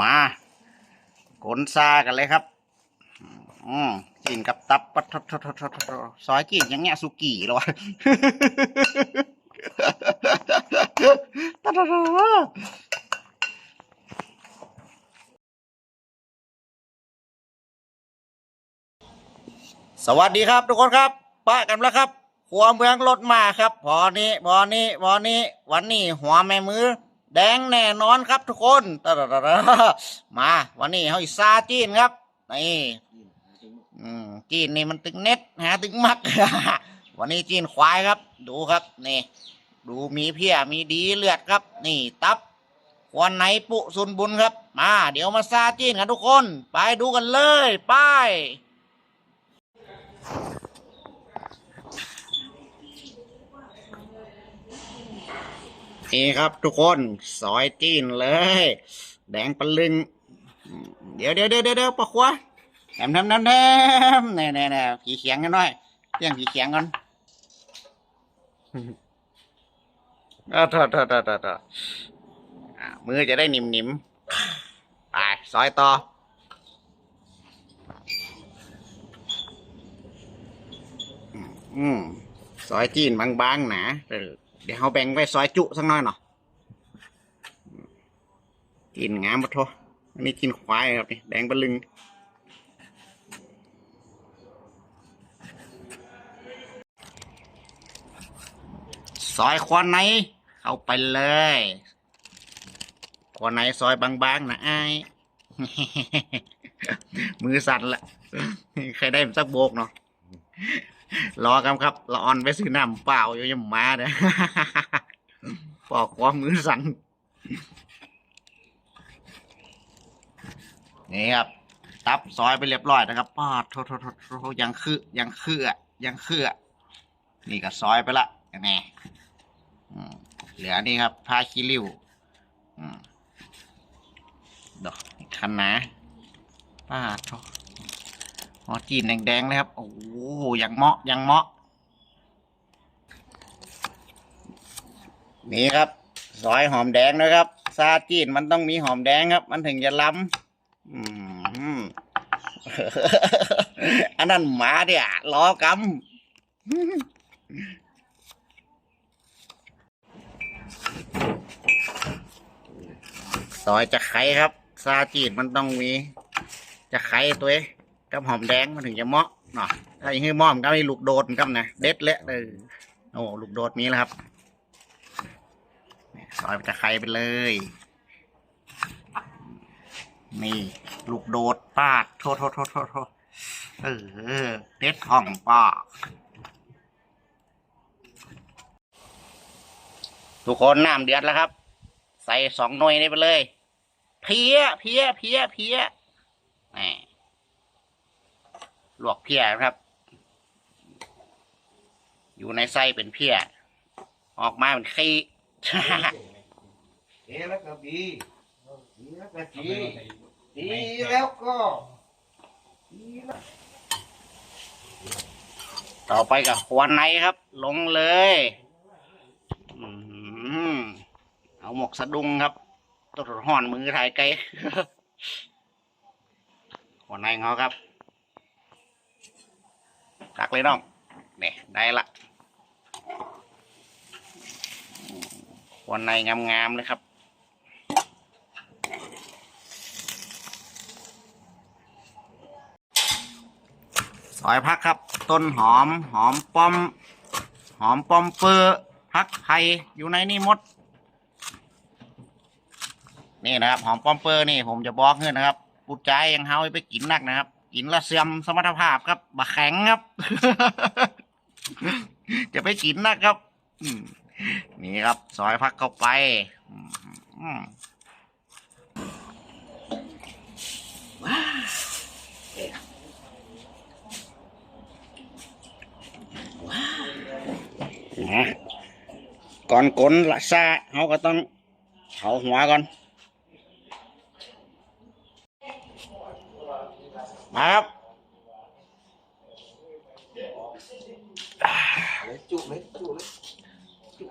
มาขนซากันเลยครับ อืมกินกับตับปะทะทะทะทะทะซอยกินอย่างเงี้ยสุกี้เหรอวะตะตะตะตะสวัสดีครับทุกคนครับป้ากันแล้วครับหัวเมืองรถมาครับพอนี้พอนี้พอนี้ วันนี้หัวแม่มือ แดงแน่นอนครับทุกคนตะตะตะตะมาวันนี้เฮาอีซาจีนครับนี่อืมจีนนี่มันตึงเน็ตหาตึงมัก วันนี้จีนควายครับ ดูครับนี่ ดูมีเพียมีดีเลือดครับ นี่ตับควันไหนปุสุนบุญครับ มา เดี๋ยวมาซาจีนกันทุกคน ไปดูกันเลย ไป นี่ครับทุกคนซอยจีนเลย แดงปะลึง เดี๋ยวเดี๋ยวเดี๋ยวเดี๋ยวปะควาแถมแถมแถมแถมแน่แน่แน่ผีเขียงกันหน่อยเรียงผีเขียงกันเออโทษโทษโทษโทษโทษอะมือจะได้หนิมหนิมไปซอยต่ออืมซอยจีนบางๆหนาเออ เดี๋ยวเขาแบ่งไว้ซอยจุสักหน่อยเนาะอืมจีนงามปะโทอันนี้กินควายครับนี่แดงปะลึงซอยควันไหนเข้าไปเลยควันไหนซอยบางๆนะไอ้มือสั่นละใครได้สักโบกเนาะ รอกันครับละออนไปซื้อน้ำเปล่าอยู่ยังมาเด้อปอกความมือสั่นนี่ครับ ตับซอยไปเรียบร้อยนะครับปาดโทษโทษโทษโทษยังคือยังคืออะยังคืออะนี่ก็ซอยไปละแน่อืมเหลือนี่ครับผ้าขี้ริ้วดอกคันนะป้าดโทษ หอจีนแดงๆเลยครับ โอ้โหยังเหมาะยังเหมาะ นี่ครับ ซอยหอมแดงนะครับ ซาจีนมันต้องมีหอมแดงครับ มันถึงจะล้ำอืมอันนั้นหมาเดี๋ยล้อกำซอยจะไข่ครับ ซาจีนมันต้องมี จะไข่ตัวเอง กับหอมแดงมันถึงจะเหมาะเนาะถ้าอย่างนี้หมาะมันก็มีลูกโดดมันนะเด็ดเลยเออโอ้ลูกโดดมีแล้วครับซอยจะไข่ไปเลย นี่ลูกโดดปาดโทษโทษโทษโทษเออเด็ดห้องปากทุกคนน้ำเดือดแล้วครับ ใส่สองหน่วยนี้ไปเลย เพี้ยเพี้ยเพี้ยเพี้ยแหม ลวกเพี้ยครับ อยู่ในไส้เป็นเพี้ย ออกมาเป็นขี้ดีแล้วก็ดีดีแล้วก็ดีดีแล้วก็ดีแล้วต่อไปกับควนในครับ ลงเลยอืมเอาหมกสะดุงครับตัวห่อนมือถ่ายไกลควนในของเขาครับ ตักเลยน้องเนี่ยได้ละควนในงามๆเลยครับซอยพักครับ ต้นหอมหอมป้อม หอมป้อมเปอร์พักไทยอยู่ในนี่มด นี่นะครับ หอมป้อมเปอร์นี่ ผมจะบอกเพื่อนนะครับปูใจยยังเฮาไปกินนักนะครับ กินและเสื่อมสมรรถภาพครับบะแข็งครับ จะไปกินนะครับนี่ครับซอยพักเข้าไปอืมอืมนะก่อนกลนละซาเขาก็ต้องเผาหัวก่อน มาครับเลยจุเลยจุเลยจุ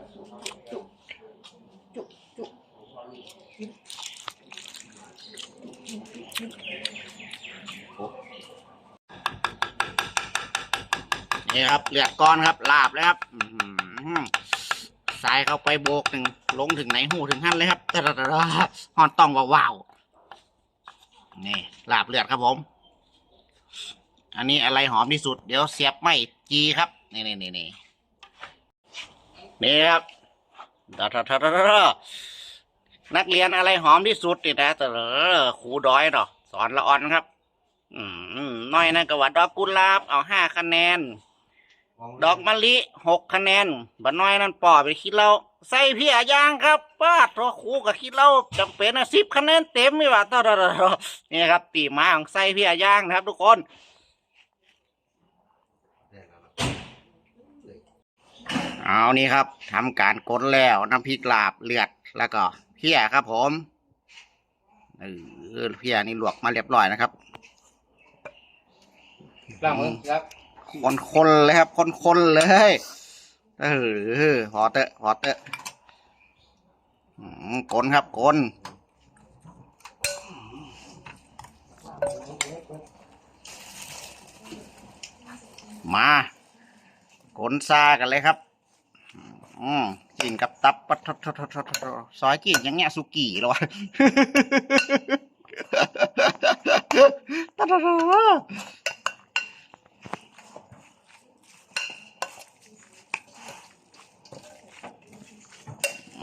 จุจุนี่ครับเลือดก้อนครับลาบเลยครับอื้อหือใส่เข้าไปโบกหนึ่งลงถึงไหนหูถึงหั่นเลยครับตะระระระหอนต้องว้าวนี่ลาบเลือดครับผม อันนี้อะไรหอมที่สุด เดี๋ยวเสียบไม่จีครับ นี่นี่นี่นี่นี่ครับนักเรียนอะไรหอมที่สุดนี่นะตะระระระครูดอยเนาะสอนละอ่อนครับ อืมน้อยนั่นกว่าดอกกุหลาบเอาห้าคะแนน ดอกมะลิหกคะแนนบัน้อยนั่นปอไปคิดเรา ใส่พี่อาย่างครับป้าทอครูกับคิดเราจำเป็นนะสิบคะแนนเต็มไม่ว่าต่อต่อต่อต่อนี่ครับตีมาของใส่พี่อาย่างนะครับ ทุกคนเอานี่ครับทำการกดแล้วน้ำพริกลาบเลือดแล้วก็เพี้ยครับผมเออเพี้ยนี่ลวกมาเรียบร้อยนะครับล้างมือครับคนคนๆเลยครับคนคนๆเลย เออพอเตอะพอเตอะกลครับกลมากลซากันเลยครับ อืมกินกับตับปัทดทดทดทดทดซอยกินอย่างเงี้ยสุกี้หรอวะ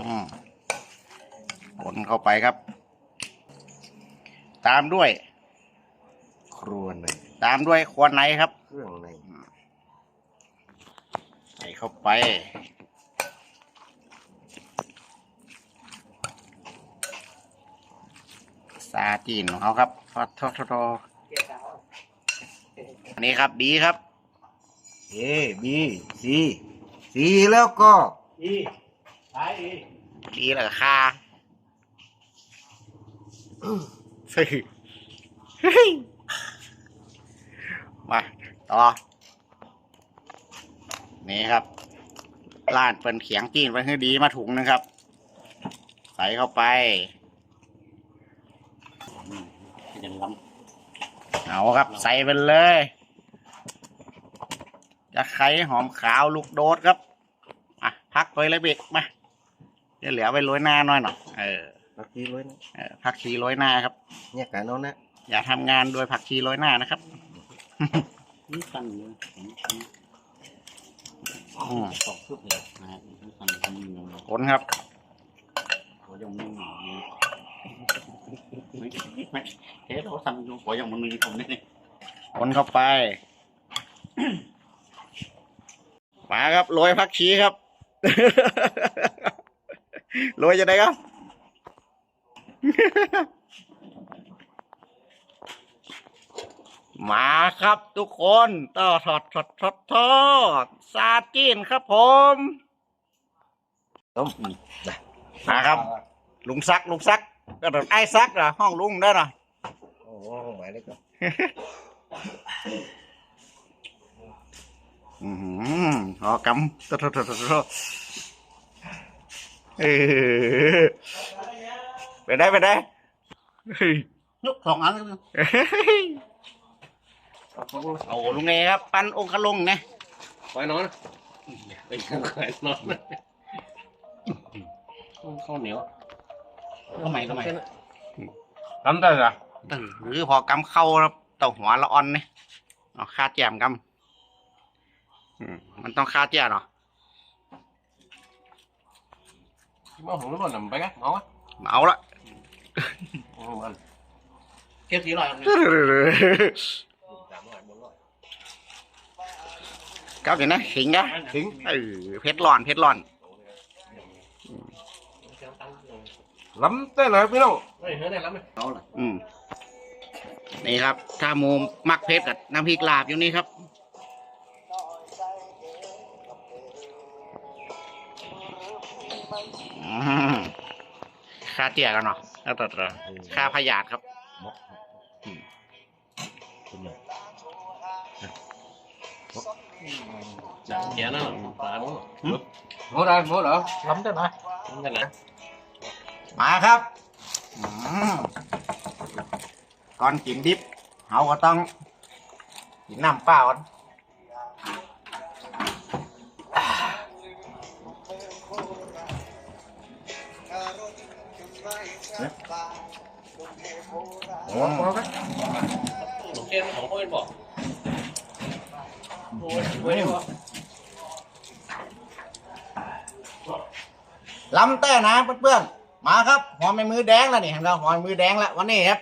ตะตะตะอืมกดเข้าไปครับ ตามด้วย ครัวในตามด้วยควนในครับ เครื่องในใส่เข้าไป ซาจีนของเขาครับทอดทอดทอดทอดอันนี้ครับดีครับเอบีซีซีแล้วก็อีไปอี ดีแล้วก็คาเฮ้ยเฮ้ยมาต่อ นี่ครับร้านเป็นเขียงจีนเป็นให้ดีมาถุงหนึงครับ ใส่เข้าไปอืมยังล้ำเอาครับ ใส่ไปเลยจะไข่หอมขาวลูกโดดครับอะพักไว้เลยเบกมา เดี๋ยวเหลือไว้โรยหน้าหน่อยหน่อยเออปักทีไว้นะเออผักชีโรยหน้าครับเนี่ยการเอานะอย่าทำงานโดยผักชีโรยหน้านะครับ นี่สั่นเลยอืมสองชุดเลยนะฮะนี่สั่นทำยังไงคนครับ หัวยังไม่หนาเลยไม่ไม่เฮ้ยเราสั่นอยู่หัวยังมันมีผมนี่คนเข้าไปมาครับโรยผักชีครับ โรยจะได้ครับมาครับทุกคนต่อทอดทอดทอดทอดซาจีนครับผมต้มมาครับ ลุงซักลุงซักก็แบบไอ้ซักเหรอห้องลุงได้เหรอโอ้โหหมายเลยก็อือหือหอกำตะทะทะทะทะ เออไปได้ไปได้เฮ้ยยกสองอันเลยเฮ้ยโอ้ลุงเอครับ ปั้นองค์ขลงเนี่ยไปนอนไปไปนอนข้าวเหนียวทำไมทำไมทำได้เหรอหรือพอกำเข้าครับเต่าหัวละอ่อนเนี่ยเอาคาแจมกำอืมมันต้องคาแจมเนาะ มาของรถหนำไปกันเอาวะเอาละมันเก็บสีลอยสามร้อยบนร้อยก้าวเดี๋ยวนะขิงนะถึงเออเพชรร้อนเพชรร้อนล้ำได้เลยพี่น้องไม่เฮ้ยได้แล้วไหมเอาล่ะอืมนี่ครับ ถ้าหมูมักเพชรกับน้ำพริกลาบอยู่นี่ครับ ค่าเตี้ยกันเนาะแล้วต่อค่าพยาธิครับจับแขนนั่นปลาหมดหมดเลยหมดเหรอล้ำได้ไหมล้ำได้ไหมมาครับอืมก่อนกินดิบเราก็ต้องกินน้ำเปล่าก่อน อืมผมเกมของพวกเอ็นบอกโอ้ยเว้ยบอกลำแต่นะเพื่อนๆมาครับหอมในมือแดงแล้วนี่เห็นไหมหอมในมือแดงแล้ววันนี้ครับ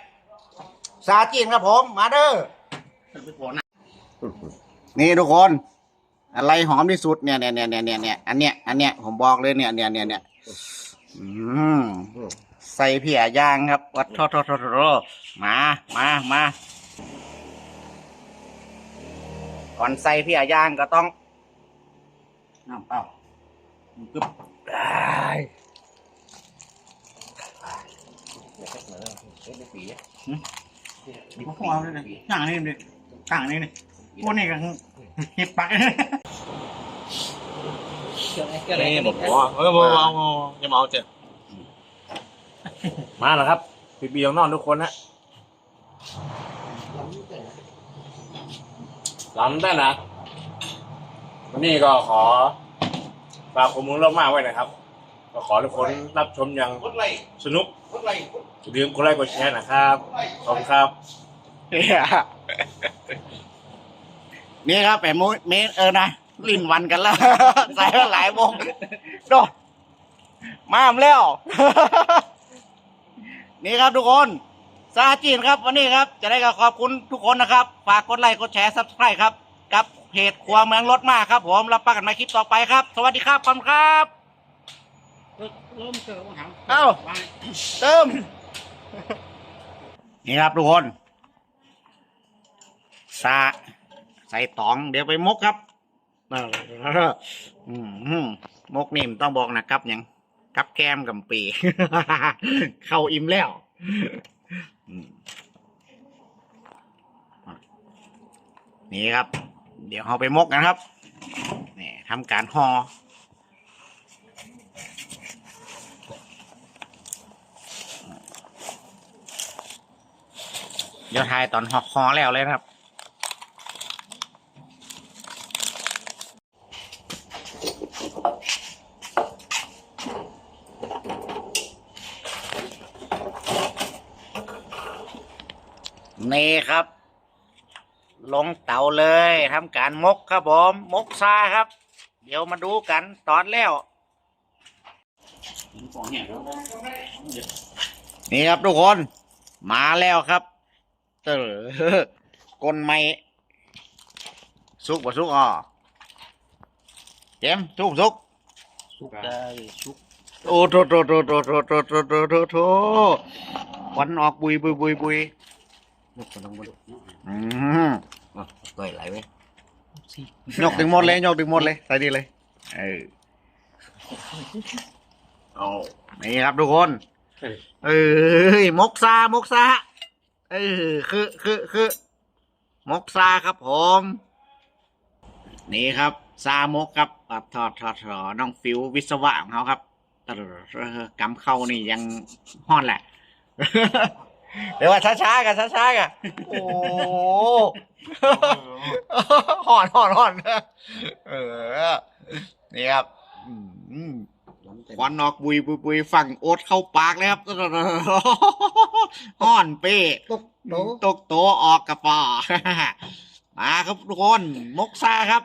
ซาจีนครับผมมาเด้อเป็นไปก่อนนะนี่ทุกคน อะไรหอมที่สุดเนี่ยเนี่ยเนี่ยเนี่ยเนี่ยเนี่ยอันเนี้ยอันเนี้ยผมบอกเลยเนี่ยเนี่ยเนี่ยเนี่ยอืมใส่เพียย่างครับ วัดทอทอทอทอมามามาก่อนใส่เพียย่างก็ต้องน้ำเปล่ามันกึบมีพวกเอาเลยนะต่างนี่เลยต่างนี่เลยพวกนี้กันเห็บปักเกี่ยวอะไรเกี่ยวอะไรนี่บอกว่าเออมาเอาเอาอย่ามาเอาเจ็บ มาแล้วครับพี่บีของนอนทุกคนนะลำได้นะวันนี้ก็ขอฝากข้อมูลเล่ามากไว้นะครับ ก็ขอทุกคนรับชมอย่างกดไลค์สนุกกดไลค์อย่าลืมกดไลค์กดแชร์นะครับขอบคุณครับ นี่ครับแปมมุ้ยเมตรเออนะลิ้นวันกันแล้วใส่มาหลายวงโดดมามแล้ว นี่ครับทุกคนซาจีนครับวันนี้ครับจะได้ก็ขอบคุณทุกคนนะครับฝากกดไลค์กดแชร์ซับสไครต์ครับกับเพจครัวเมืองรถมากครับผมรับประกันมาคลิปต่อไปครับ สวัสดีครับขอบคุณครับเริ่มเจอปัญหาเอ้าเติมนี่ครับทุกคนซาใส่ตองเดี๋ยวไปมกครับเอออืมมกนี่มนต้องบอกนะครับอย่าง กับแก้มกับปี เข้าอิ่มแล้วนี่ครับ เดี๋ยวเราไปมกกันครับนี่ทำการห่อเดี๋ยวทายตอนหอกคอแล้วเลยครับ นี่ครับ ลงเตาเลยทำการมกครับผมมกซาครับ เดี๋ยวมาดูกันตอนแล้วของเนี่ยนี่ครับทุกคน มาแล้วครับเตอกลไม่สุกบ่สุกอ่อเจมส์สุกสุกสุกได้สุกโอ้โถโถโถโถโถโถโถโถโถโถควันออกบุยบุยบุยบุยลู กกำลังบดุอืมเกยไหลไว้ยกถึงหมดเลยยกถึงหมดเลยใส่ดีเลยเออเอานี่ครับทุกคนเอ้ยเอ้ยมกซามกซาเออคือคือคือมกซาครับผมนี่ครับซามกครับปัดทอดทอดทอดน้องฟิววิศวะของเขาครับกำเข้านี่ยังห้อนแหละ เดี๋ยวว่าช้าๆกันช้าๆกันโอ้ห่อนห่อนห่อนเออ นี่ครับอืมควันออกบุยบุยบุยฝั่งโอ๊ตเข้าปากเลยครับห่อนเป้ตกโตตกโตออกกระป๋อมาครับทุกคนมกซาครับ